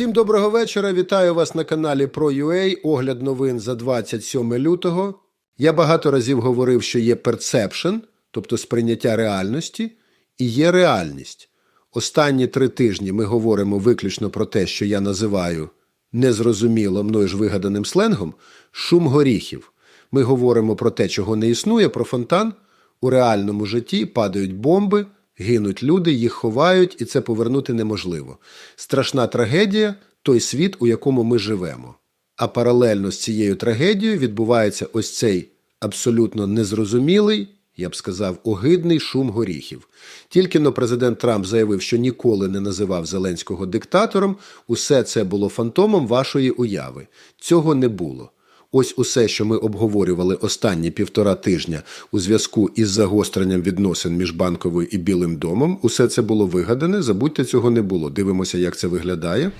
Всім доброго вечора. Вітаю вас на каналі ProUA. Огляд новин за 27 лютого. Я багато разів говорив, що є перцепшн, тобто сприйняття реальності, і є реальність. Останні три тижні ми говоримо виключно про те, що я називаю незрозуміло мною ж вигаданим сленгом шум горіхів. Ми говоримо про те, чого не існує, про фонтан. У реальному житті падають бомби, гинуть люди, їх ховають, і це повернути неможливо. Страшна трагедія той світ, у якому ми живемо. А паралельно з цією трагедією відбувається ось цей абсолютно незрозумілий, я б сказав, огидний шум горіхів. Тільки но президент Трамп заявив, що ніколи не називав Зеленського диктатором, усе це було фантомом вашої уяви. Цього не було. Ось усе, що ми обговорювали останні півтора тижня у зв'язку із загостренням відносин між банковою і Білим домом, усе це було вигадане. Забудьте, цього не було. Дивимося, як це виглядає.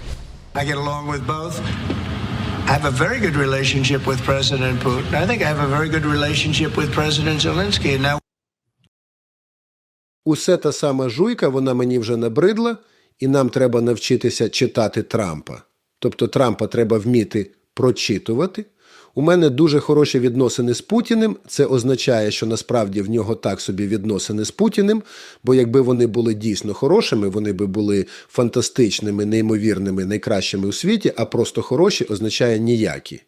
I get along with both. I have a very good relationship with President Putin. I think I have a very good relationship with President Zelensky. Now Усе та сама жуйка, вона мені вже набридла, і нам треба навчитися читати Трампа. Тобто Трампа треба вміти прочитувати. У мене дуже хороші відносини з Путіним. Це означає, що насправді в нього так собі відносини з Путіним, бо якби вони були дійсно хорошими, вони би були фантастичними, неймовірними, найкращими у світі, а просто хороші означає ніякі.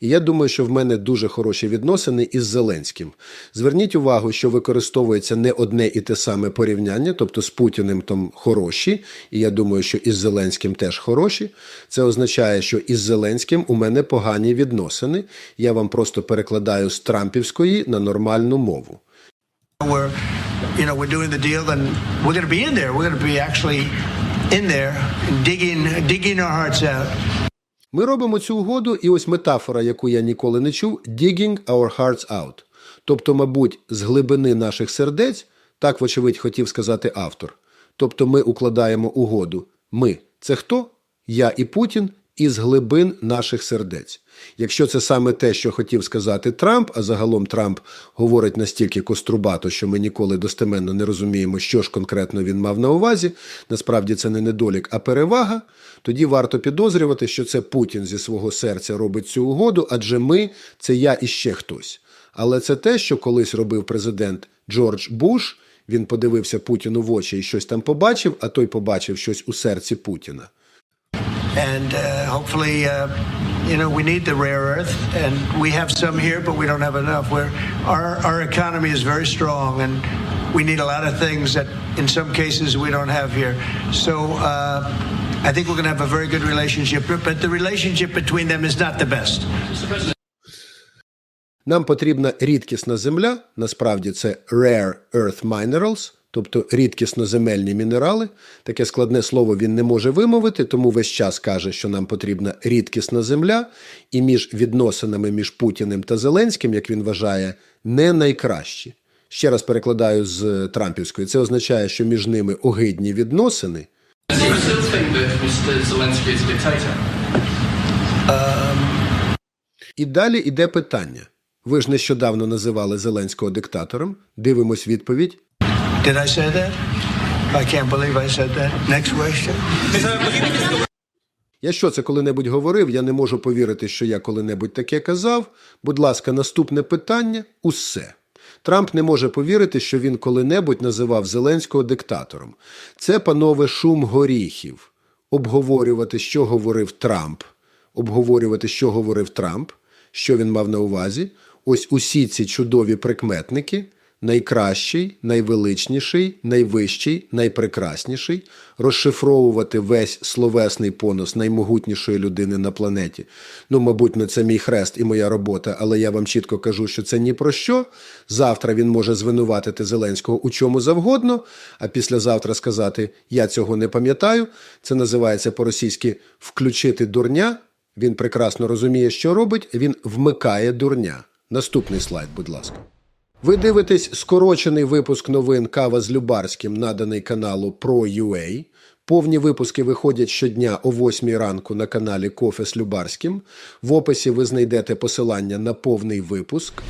І я думаю, що в мене дуже хороші відносини із Зеленським. Зверніть увагу, що використовується не одне і те саме порівняння, тобто з Путіним там хороші, і я думаю, що із Зеленським теж хороші. Це означає, що із Зеленським у мене погані відносини. Я вам просто перекладаю з трампівської на нормальну мову. we're, you know, we're doing the deal, and we're going to be in there. We're going to be actually in there, digging, digging our hearts out. Ми робимо цю угоду, і ось метафора, яку я ніколи не чув: digging our hearts out. Тобто, мабуть, з глибини наших сердець, так, вочевидь, хотів сказати автор. Тобто, ми укладаємо угоду. Ми це хто? Я і Путін із глибин наших сердець. Якщо це саме те, що хотів сказати Трамп, а загалом Трамп говорить настільки кострубато, що ми ніколи достеменно не розуміємо, що ж конкретно він мав на увазі, насправді це не недолік, а перевага, тоді варто підозрювати, що це Путін зі свого серця робить цю угоду, адже ми це я і ще хтось. Але це те, що колись робив президент Джордж Буш. Він подивився Путіну в очі і щось там побачив, а той побачив щось у серці Путіна. And uh, hopefully, uh, you know, we need the rare earth, and we have some here, but we don't have enough. We're, our, our economy is very strong, and we need a lot of things that in some cases we don't have here. So uh, I think we're going to have a very good relationship, but the relationship between them is not the best. Нам потрібна рідкісна земля, насправді це rare earth minerals, тобто рідкісноземельні мінерали. Таке складне слово він не може вимовити, тому весь час каже, що нам потрібна рідкісна земля, і між відносинами між Путіним та Зеленським, як він вважає, не найкращі. Ще раз перекладаю з Трампівської. Це означає, що між ними огидні відносини. І далі йде питання. Ви ж нещодавно називали Зеленського диктатором. Дивимось відповідь. Did I say that? I can't believe I said that. Next question. Я що це коли-небудь говорив? Я не можу повірити, що я коли-небудь таке казав. Будь ласка, наступне питання усе. Трамп не може повірити, що він коли-небудь називав Зеленського диктатором. Це, панове, шум горіхів. Обговорювати, що говорив Трамп, обговорювати, що говорив Трамп, що він мав на увазі. Ось усі ці чудові прикметники найкращий, найвеличніший, найвищий, найпрекрасніший, розшифровувати весь словесний понос наймогутнішої людини на планеті. Ну, мабуть, не це мій хрест і моя робота, але я вам чітко кажу, що це ні про що. Завтра він може звинуватити Зеленського у чому завгодно, а післязавтра сказати Я цього не пам'ятаю. Це називається по-російськи включити дурня. Він прекрасно розуміє, що робить. Він вмикає дурня. Наступний слайд, будь ласка. Ви дивитесь скорочений випуск новин Кава з Любарським, наданий каналу ProUA. Повні випуски виходять щодня о 8 ранку на каналі Кофе з Любарським. В описі ви знайдете посилання на повний випуск.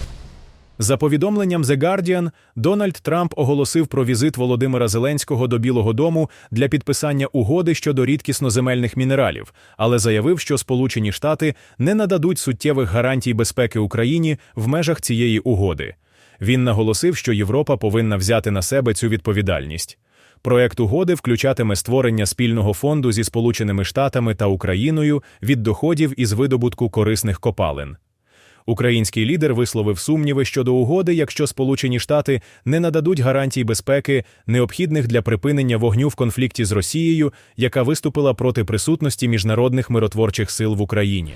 За повідомленням The Guardian, Дональд Трамп оголосив про візит Володимира Зеленського до Білого Дому для підписання угоди щодо рідкісноземельних мінералів, але заявив, що Сполучені Штати не нададуть суттєвих гарантій безпеки Україні в межах цієї угоди. Він наголосив, що Європа повинна взяти на себе цю відповідальність. Проект угоди включатиме створення спільного фонду зі Сполученими Штатами та Україною від доходів із видобутку корисних копалин. Український лідер висловив сумніви щодо угоди, якщо Сполучені Штати не нададуть гарантій безпеки, необхідних для припинення вогню в конфлікті з Росією, яка виступила проти присутності міжнародних миротворчих сил в Україні.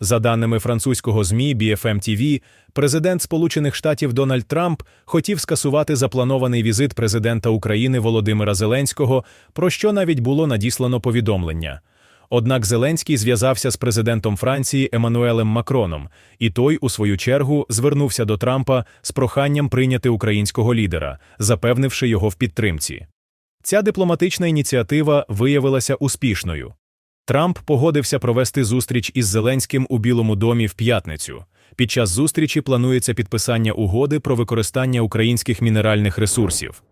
За даними французького ЗМІ BFM TV, президент Сполучених Штатів Дональд Трамп хотів скасувати запланований візит президента України Володимира Зеленського, про що навіть було надіслано повідомлення. Однак Зеленський зв'язався з президентом Франції Еммануелем Макроном, і той, у свою чергу, звернувся до Трампа з проханням прийняти українського лідера, запевнивши його в підтримці. Ця дипломатична ініціатива виявилася успішною. Трамп погодився провести зустріч із Зеленським у Білому домі в п'ятницю. Під час зустрічі планується підписання угоди про використання українських мінеральних ресурсів.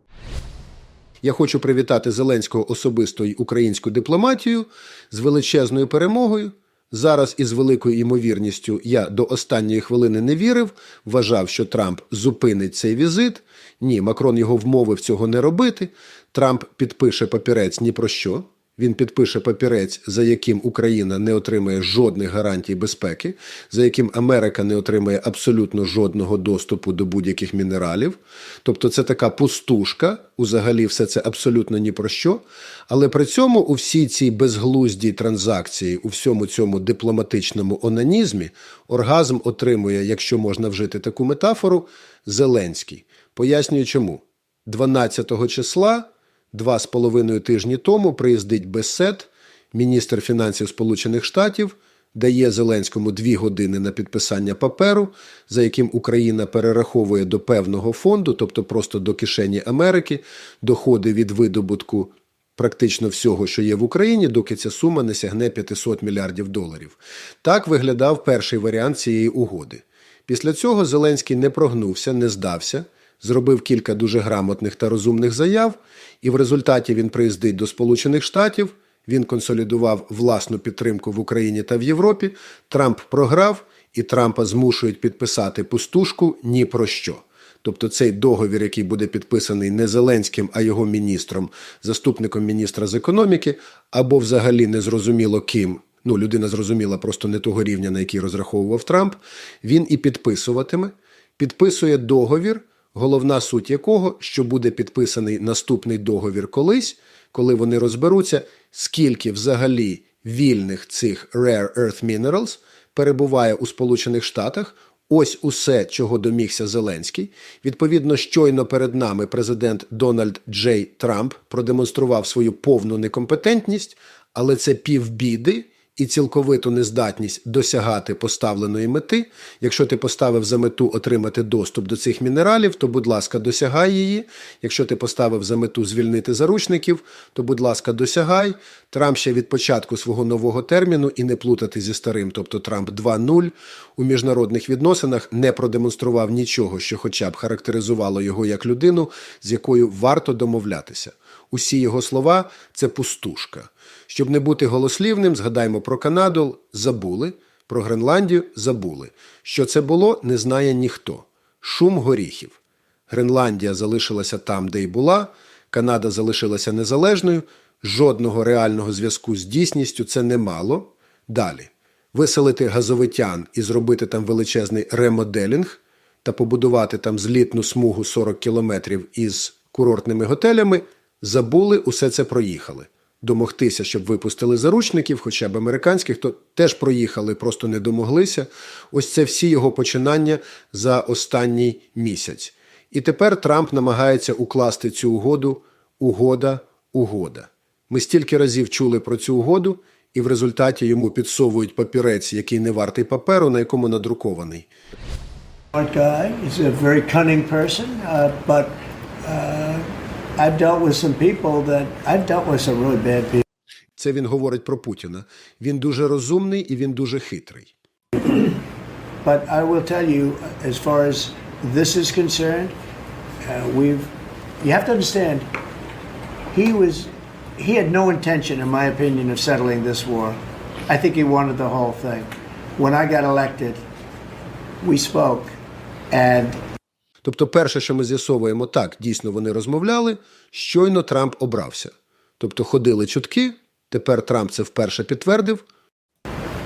Я хочу привітати Зеленського особисто й українську дипломатію з величезною перемогою. Зараз із великою ймовірністю я до останньої хвилини не вірив, вважав, що Трамп зупинить цей візит. Ні, Макрон його вмовив цього не робити. Трамп підпише папірець ні про що. Він підпише папірець, за яким Україна не отримає жодних гарантій безпеки, за яким Америка не отримає абсолютно жодного доступу до будь-яких мінералів. Тобто це така пустушка, взагалі все це абсолютно ні про що. Але при цьому у всій цій безглуздій транзакції, у всьому цьому дипломатичному онанізмі, оргазм отримує, якщо можна вжити таку метафору, Зеленський. Пояснюю чому. 12 числа Два з половиною тижні тому приїздить Бесет, міністр фінансів Сполучених Штатів, дає Зеленському дві години на підписання паперу, за яким Україна перераховує до певного фонду, тобто просто до кишені Америки, доходи від видобутку практично всього, що є в Україні, доки ця сума не сягне 500 мільярдів доларів. Так виглядав перший варіант цієї угоди. Після цього Зеленський не прогнувся, не здався зробив кілька дуже грамотних та розумних заяв, і в результаті він приїздить до Сполучених Штатів. Він консолідував власну підтримку в Україні та в Європі. Трамп програв, і Трампа змушують підписати пустушку ні про що. Тобто цей договір, який буде підписаний не Зеленським, а його міністром, заступником міністра з економіки, або взагалі незрозуміло ким. Ну, людина зрозуміла просто не того рівня, на який розраховував Трамп. Він і підписуватиме, підписує договір головна суть якого, що буде підписаний наступний договір колись, коли вони розберуться, скільки взагалі вільних цих rare earth minerals перебуває у Сполучених Штатах. Ось усе, чого домігся Зеленський. Відповідно, щойно перед нами президент Дональд Джей Трамп продемонстрував свою повну некомпетентність, але це півбіди і цілковиту нездатність досягати поставленої мети. Якщо ти поставив за мету отримати доступ до цих мінералів, то, будь ласка, досягай її. Якщо ти поставив за мету звільнити заручників, то, будь ласка, досягай. Трамп ще від початку свого нового терміну і не плутати зі старим, тобто Трамп 2.0, у міжнародних відносинах не продемонстрував нічого, що хоча б характеризувало його як людину, з якою варто домовлятися. Усі його слова це пустушка. Щоб не бути голослівним, згадаймо про Канаду, забули, про Гренландію забули. Що це було, не знає ніхто. Шум горіхів. Гренландія залишилася там, де й була, Канада залишилася незалежною, жодного реального зв'язку з дійсністю це не мало. Далі. Виселити газовитян і зробити там величезний ремоделінг та побудувати там злітну смугу 40 кілометрів із курортними готелями, забули, усе це проїхали домогтися, щоб випустили заручників, хоча б американських, то теж проїхали, просто не домоглися. Ось це всі його починання за останній місяць. І тепер Трамп намагається укласти цю угоду угода, угода. Ми стільки разів чули про цю угоду, і в результаті йому підсовують папірець, який не вартий паперу, на якому надрукований. Guy. He's a very cunning person, uh, but uh, I've dealt with some people that I've dealt with some really bad people. Це він говорить про Путіна. Він дуже розумний і він дуже хитрий. But I will tell you, as far as this is concerned, uh, we've. You have to understand, he was. He had no intention, in my opinion, of settling this war. I think he wanted the whole thing. When I got elected, we spoke, and Тобто, перше, що ми з'ясовуємо, так, дійсно вони розмовляли, щойно Трамп обрався. Тобто ходили чутки, тепер Трамп це вперше підтвердив.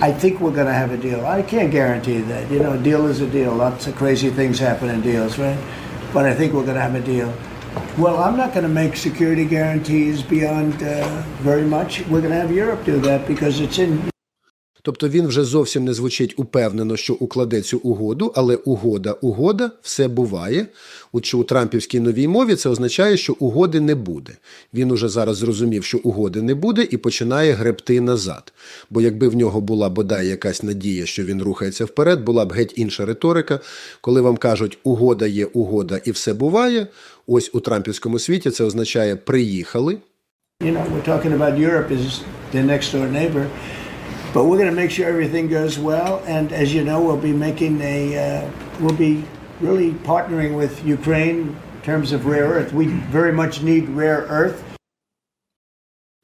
I think we're going to have a deal. I can't guarantee that. You know, a deal is a deal. Lots of crazy things happen in deals, right? But I think we're going to have a deal. Well, I'm not going to make security guarantees beyond uh, very much. We're going to have Europe do that because it's in Тобто він вже зовсім не звучить упевнено, що укладе цю угоду, але угода, угода, все буває. От що у Трампівській новій мові це означає, що угоди не буде. Він уже зараз зрозумів, що угоди не буде, і починає гребти назад. Бо якби в нього була бодай якась надія, що він рухається вперед, була б геть інша риторика. Коли вам кажуть, угода є угода і все буває. Ось у Трампівському світі це означає приїхали. You know, we're talking about Europe as the next door neighbor, but we're going to make sure everything goes well. And as you know, we'll be making a, uh, we'll be really partnering with Ukraine in terms of rare earth. We very much need rare earth.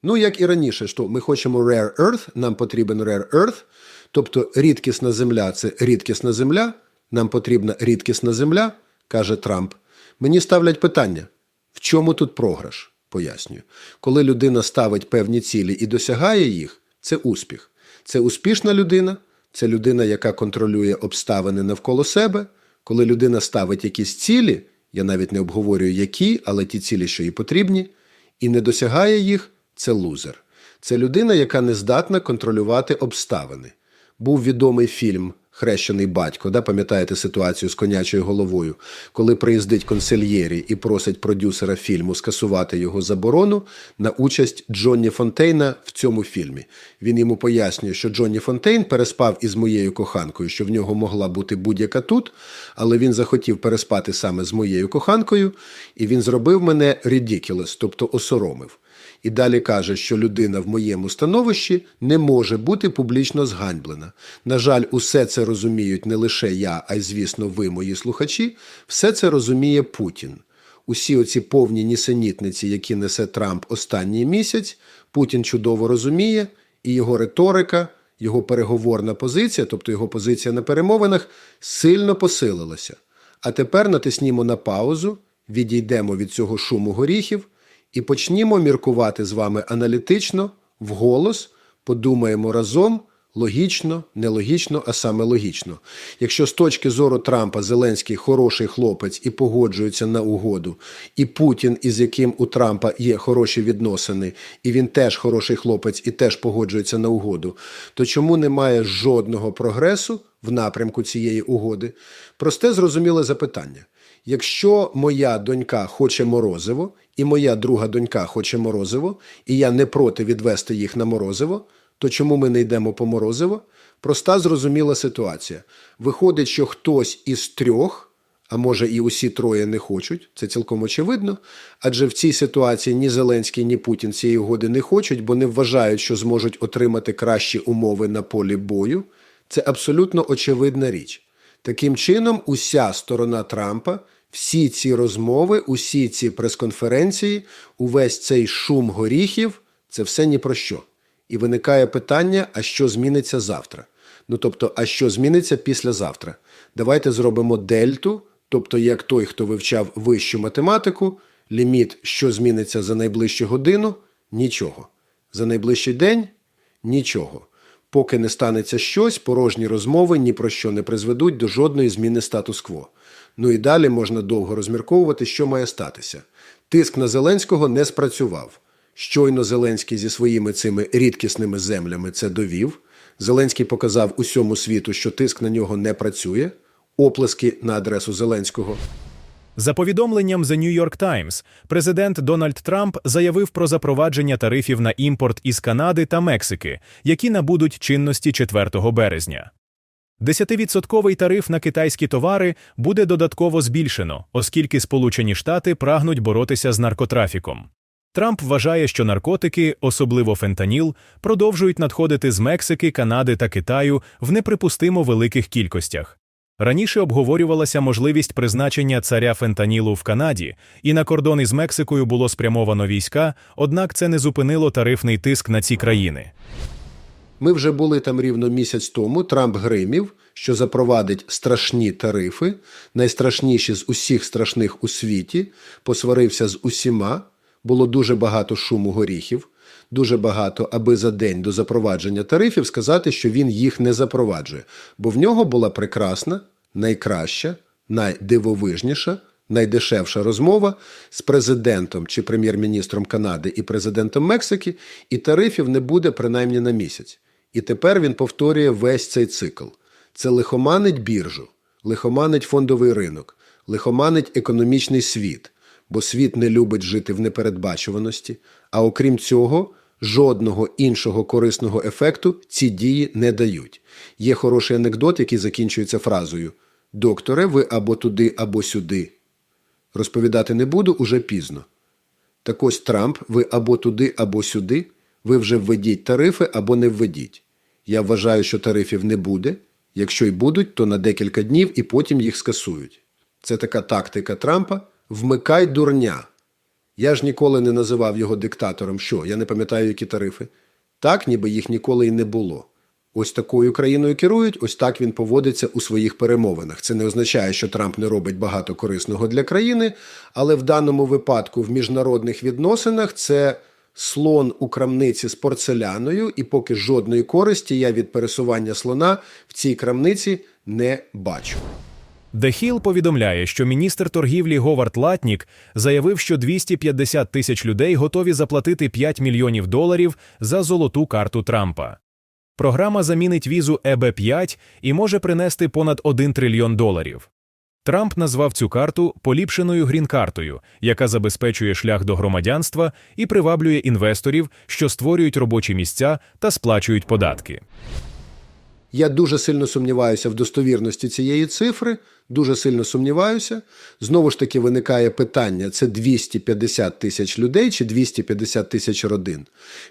Ну, як і раніше, що ми хочемо rare earth, нам потрібен rare earth, тобто рідкісна земля це рідкісна земля, нам потрібна рідкісна земля, каже Трамп. Мені ставлять питання: в чому тут програш? Пояснюю. Коли людина ставить певні цілі і досягає їх, це успіх. Це успішна людина, це людина, яка контролює обставини навколо себе. Коли людина ставить якісь цілі, я навіть не обговорюю які, але ті цілі, що їй потрібні, і не досягає їх, це лузер. Це людина, яка не здатна контролювати обставини. Був відомий фільм Хрещений батько, да, пам'ятаєте ситуацію з конячою головою, коли приїздить консельєрі і просить продюсера фільму скасувати його заборону на участь Джонні Фонтейна в цьому фільмі. Він йому пояснює, що Джонні Фонтейн переспав із моєю коханкою, що в нього могла бути будь-яка тут, але він захотів переспати саме з моєю коханкою, і він зробив мене ridiculous, тобто осоромив. І далі каже, що людина в моєму становищі не може бути публічно зганьблена. На жаль, усе це розуміють не лише я, а й, звісно, ви, мої слухачі. Все це розуміє Путін. Усі оці повні нісенітниці, які несе Трамп останній місяць, Путін чудово розуміє, і його риторика, його переговорна позиція, тобто його позиція на перемовинах, сильно посилилася. А тепер натиснімо на паузу, відійдемо від цього шуму горіхів і почнімо міркувати з вами аналітично, вголос, подумаємо разом, логічно, нелогічно, а саме логічно. Якщо з точки зору Трампа Зеленський хороший хлопець і погоджується на угоду, і Путін, із яким у Трампа є хороші відносини, і він теж хороший хлопець і теж погоджується на угоду, то чому немає жодного прогресу в напрямку цієї угоди? Просте зрозуміле запитання. Якщо моя донька хоче морозиво, і моя друга донька хоче морозиво, і я не проти відвести їх на морозиво, то чому ми не йдемо по морозиво? Проста зрозуміла ситуація. Виходить, що хтось із трьох, а може і усі троє не хочуть, це цілком очевидно. Адже в цій ситуації ні Зеленський, ні Путін цієї угоди не хочуть, бо не вважають, що зможуть отримати кращі умови на полі бою. Це абсолютно очевидна річ. Таким чином, уся сторона Трампа, всі ці розмови, усі ці прес-конференції, увесь цей шум горіхів це все ні про що. І виникає питання: а що зміниться завтра? Ну тобто, а що зміниться післязавтра? Давайте зробимо дельту, тобто, як той, хто вивчав вищу математику, ліміт, що зміниться за найближчу годину нічого. За найближчий день нічого. Поки не станеться щось, порожні розмови ні про що не призведуть до жодної зміни статус-кво. Ну і далі можна довго розмірковувати, що має статися. Тиск на Зеленського не спрацював. Щойно Зеленський зі своїми цими рідкісними землями це довів. Зеленський показав усьому світу, що тиск на нього не працює. Оплески на адресу Зеленського. За повідомленням The New York Times, президент Дональд Трамп заявив про запровадження тарифів на імпорт із Канади та Мексики, які набудуть чинності 4 березня. Десятивідсотковий тариф на китайські товари буде додатково збільшено, оскільки Сполучені Штати прагнуть боротися з наркотрафіком. Трамп вважає, що наркотики, особливо фентаніл, продовжують надходити з Мексики, Канади та Китаю в неприпустимо великих кількостях. Раніше обговорювалася можливість призначення царя фентанілу в Канаді, і на кордон із Мексикою було спрямовано війська, однак це не зупинило тарифний тиск на ці країни. Ми вже були там рівно місяць тому. Трамп гримів, що запровадить страшні тарифи, найстрашніші з усіх страшних у світі, посварився з усіма. Було дуже багато шуму горіхів, дуже багато, аби за день до запровадження тарифів сказати, що він їх не запроваджує. Бо в нього була прекрасна, найкраща, найдивовижніша, найдешевша розмова з президентом чи прем'єр-міністром Канади і президентом Мексики, і тарифів не буде принаймні на місяць. І тепер він повторює весь цей цикл. Це лихоманить біржу, лихоманить фондовий ринок, лихоманить економічний світ, бо світ не любить жити в непередбачуваності, а окрім цього, жодного іншого корисного ефекту ці дії не дають. Є хороший анекдот, який закінчується фразою Докторе, ви або туди, або сюди. Розповідати не буду уже пізно. Так ось Трамп, ви або туди, або сюди, ви вже введіть тарифи або не введіть. Я вважаю, що тарифів не буде. Якщо й будуть, то на декілька днів і потім їх скасують. Це така тактика Трампа вмикай дурня. Я ж ніколи не називав його диктатором. Що? Я не пам'ятаю, які тарифи. Так, ніби їх ніколи й не було. Ось такою країною керують, ось так він поводиться у своїх перемовинах. Це не означає, що Трамп не робить багато корисного для країни, але в даному випадку в міжнародних відносинах це слон у крамниці з порцеляною, і поки жодної користі я від пересування слона в цій крамниці не бачу. The Hill повідомляє, що міністр торгівлі Говард Латнік заявив, що 250 тисяч людей готові заплатити 5 мільйонів доларів за золоту карту Трампа. Програма замінить візу ЕБ-5 і може принести понад 1 трильйон доларів. Трамп назвав цю карту поліпшеною грін-картою, яка забезпечує шлях до громадянства і приваблює інвесторів, що створюють робочі місця та сплачують податки. Я дуже сильно сумніваюся в достовірності цієї цифри, дуже сильно сумніваюся. Знову ж таки, виникає питання: це 250 тисяч людей чи 250 тисяч родин.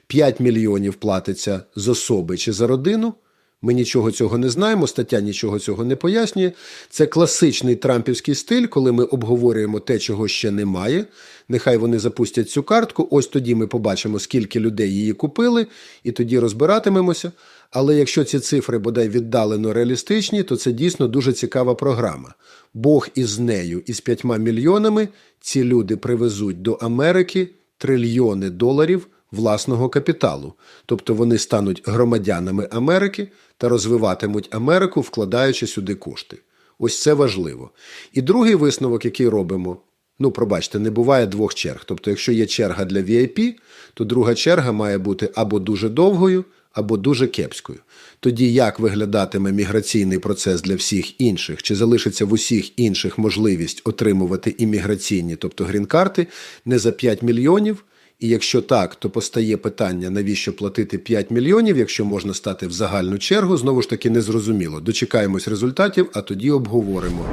5 мільйонів платиться з особи чи за родину. Ми нічого цього не знаємо, стаття нічого цього не пояснює. Це класичний трампівський стиль, коли ми обговорюємо те, чого ще немає. Нехай вони запустять цю картку. Ось тоді ми побачимо, скільки людей її купили, і тоді розбиратимемося. Але якщо ці цифри бодай віддалено реалістичні, то це дійсно дуже цікава програма. Бог із нею, із п'ятьма мільйонами, ці люди привезуть до Америки трильйони доларів власного капіталу. Тобто вони стануть громадянами Америки та розвиватимуть Америку, вкладаючи сюди кошти. Ось це важливо. І другий висновок, який робимо. Ну, пробачте, не буває двох черг. Тобто, якщо є черга для VIP, то друга черга має бути або дуже довгою, або дуже кепською. Тоді як виглядатиме міграційний процес для всіх інших, чи залишиться в усіх інших можливість отримувати імміграційні, тобто грін-карти, не за 5 мільйонів. І якщо так, то постає питання, навіщо платити 5 мільйонів, якщо можна стати в загальну чергу, знову ж таки незрозуміло. Дочекаємось результатів, а тоді обговоримо.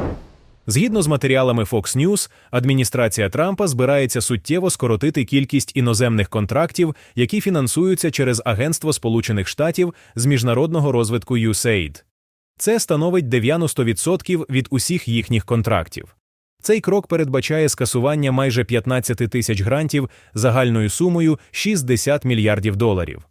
Згідно з матеріалами Fox News, адміністрація Трампа збирається суттєво скоротити кількість іноземних контрактів, які фінансуються через Агентство Сполучених Штатів з міжнародного розвитку USAID. Це становить 90% від усіх їхніх контрактів. Цей крок передбачає скасування майже 15 тисяч грантів загальною сумою 60 мільярдів доларів.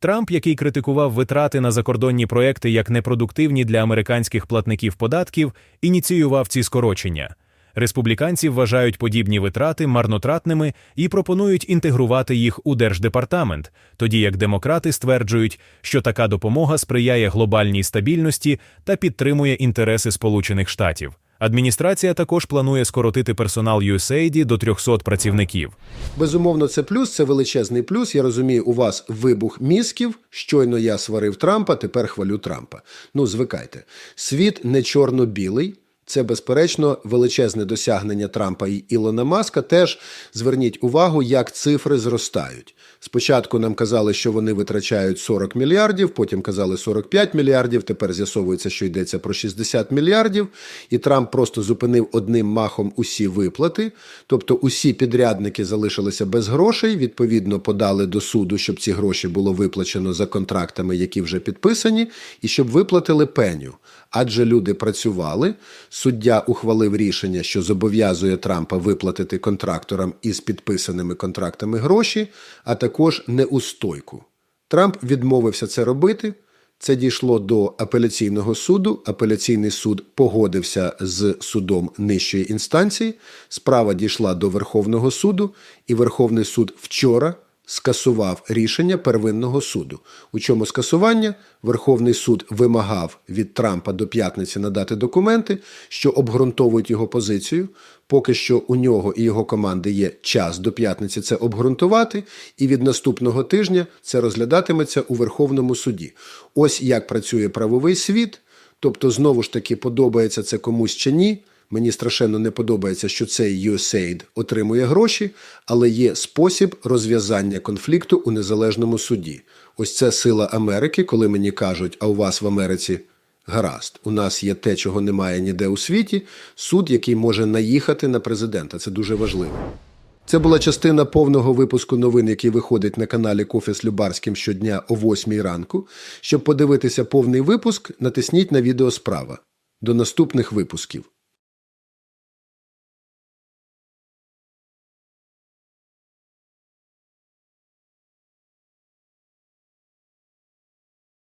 Трамп, який критикував витрати на закордонні проекти як непродуктивні для американських платників податків, ініціював ці скорочення. Республіканці вважають подібні витрати марнотратними і пропонують інтегрувати їх у держдепартамент, тоді як демократи стверджують, що така допомога сприяє глобальній стабільності та підтримує інтереси Сполучених Штатів. Адміністрація також планує скоротити персонал USAID до 300 працівників. Безумовно, це плюс, це величезний плюс. Я розумію, у вас вибух мізків. Щойно я сварив Трампа, тепер хвалю Трампа. Ну, звикайте. Світ не чорно-білий. Це, безперечно, величезне досягнення Трампа і Ілона Маска. Теж зверніть увагу, як цифри зростають. Спочатку нам казали, що вони витрачають 40 мільярдів, потім казали 45 мільярдів. Тепер з'ясовується, що йдеться про 60 мільярдів. І Трамп просто зупинив одним махом усі виплати. Тобто усі підрядники залишилися без грошей. Відповідно, подали до суду, щоб ці гроші було виплачено за контрактами, які вже підписані, і щоб виплатили пеню. Адже люди працювали. Суддя ухвалив рішення, що зобов'язує Трампа виплатити контракторам із підписаними контрактами гроші, а також неустойку. Трамп відмовився це робити. Це дійшло до апеляційного суду. Апеляційний суд погодився з судом нижчої інстанції. Справа дійшла до Верховного суду, і Верховний суд вчора скасував рішення первинного суду. У чому скасування? Верховний суд вимагав від Трампа до п'ятниці надати документи, що обґрунтовують його позицію. Поки що у нього і його команди є час до п'ятниці це обґрунтувати, і від наступного тижня це розглядатиметься у Верховному суді. Ось як працює правовий світ. Тобто, знову ж таки, подобається це комусь чи ні. Мені страшенно не подобається, що цей USAID отримує гроші, але є спосіб розв'язання конфлікту у незалежному суді. Ось це сила Америки, коли мені кажуть, а у вас в Америці гаразд. У нас є те, чого немає ніде у світі. Суд, який може наїхати на президента. Це дуже важливо. Це була частина повного випуску новин, який виходить на каналі Кофе з Любарським щодня о 8 ранку. Щоб подивитися повний випуск, натисніть на відео справа. До наступних випусків.